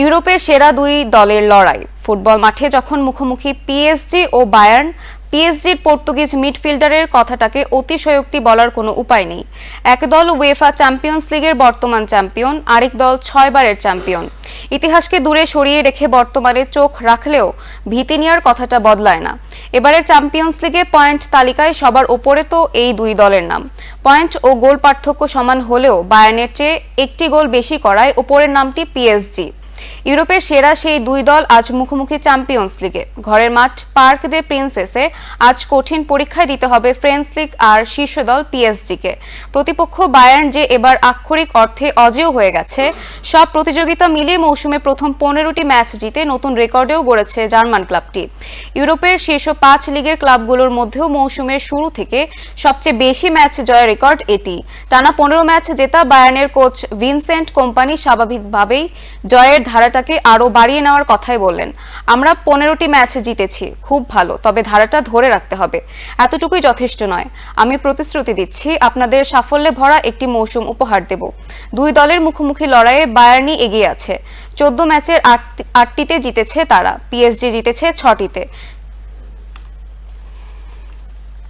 ইউরোপের সেরা দুই দলের লড়াই। ফুটবল মাঠে যখন মুখোমুখি পিএসজি ও বায়ার্ন পিএসজির পর্তুগিজ মিডফিল্ডারের কথাটাকে অতিশয়োক্তি বলার কোনো উপায় নেই। এক দল উয়েফা চ্যাম্পিয়ন্স লিগের বর্তমান চ্যাম্পিয়ন আরেক দল ছয়বারের চ্যাম্পিয়ন ইতিহাসকে দূরে সরিয়ে রেখে বর্তমানে চোখ রাখলেও ভীতি নেওয়ার কথাটা বদলায় না। এবারের চ্যাম্পিয়ন্স লিগে পয়েন্ট তালিকায় সবার ওপরে তো এই দুই দলের নাম। পয়েন্ট ও গোল পার্থক্য সমান হলেও বায়ার্নের চেয়ে একটি গোল বেশি করায় ওপরের নামটি পিএসজি ইউরোপের সেরা সেই দুই দল আজ মুখোমুখি চ্যাম্পিয়ন্স লিগে। ঘরের মাঠ পার্ক দে প্রিন্সেসে আজ কঠিন পরীক্ষায় দিতে হবে ফ্রেঞ্চ লিগ আর শীর্ষ দল পিএসজিকে। প্রতিপক্ষ বায়ার্ন যে এবার আক্ষরিক অর্থে অজেয় হয়ে গেছে, সব প্রতিযোগিতা মিলিয়ে মৌসুমে প্রথম পনেরোটি ম্যাচ জিতে নতুন রেকর্ডেও গড়েছে জার্মান ক্লাবটি। ইউরোপের শীর্ষ পাঁচ লিগের ক্লাবগুলোর মধ্যেও মৌসুমের শুরু থেকে সবচেয়ে বেশি ম্যাচ জয়ের রেকর্ড এটি। টানা পনেরো ম্যাচ জেতা বায়ার্নের কোচ ভিনসেন্ট কোম্পানি স্বাভাবিকভাবেই জয়ের ধারাটাকে আরও বাড়িয়ে নেওয়ার কথাই বললেন। আমরা পনেরোটি ম্যাচ জিতেছি, খুব ভালো, তবে ধারাটা ধরে রাখতে হবে। এতটুকুই যথেষ্ট নয়। আমি প্রতিশ্রুতি দিচ্ছি, আপনাদের সাফল্যে ভরা একটি মৌসুম উপহার দেব। দুই দলের মুখোমুখি লড়াইয়ে বায়ার্নি এগিয়ে আছে। চোদ্দ ম্যাচের আট- আটটিতে জিতেছে তারা, পিএসজি জিতেছে ছটিতে।